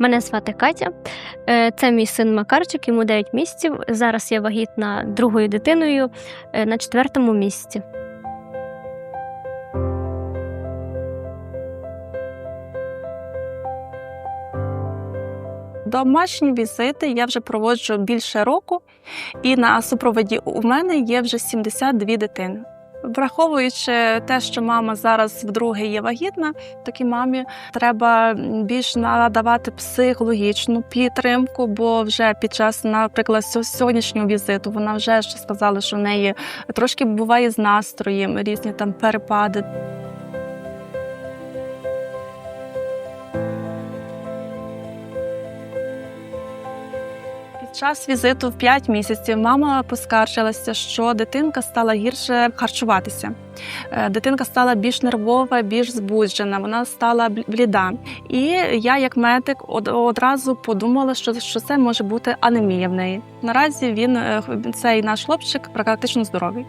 Мене звати Катя. Е, Це мій син Макарчик, йому 9 місяців. Зараз я вагітна другою дитиною е, на четвертому місці. Домашні візити я вже проводжу більше року, і на супроводі у мене є вже 72 дитини. Враховуючи те, що мама зараз вдруге є вагітна, такій мамі треба більш надавати психологічну підтримку, бо вже під час, наприклад, сьогоднішнього візиту вона вже сказала, що в неї трошки буває з настроєм, різні там перепади. Час візиту в 5 місяців мама поскаржилася, що дитинка стала гірше харчуватися. Е, Дитинка стала більш нервова, більш збуджена, вона стала бл- бліда. І я, як медик, од- одразу подумала, що, що це може бути анемія в неї. Наразі він е, цей наш хлопчик практично здоровий.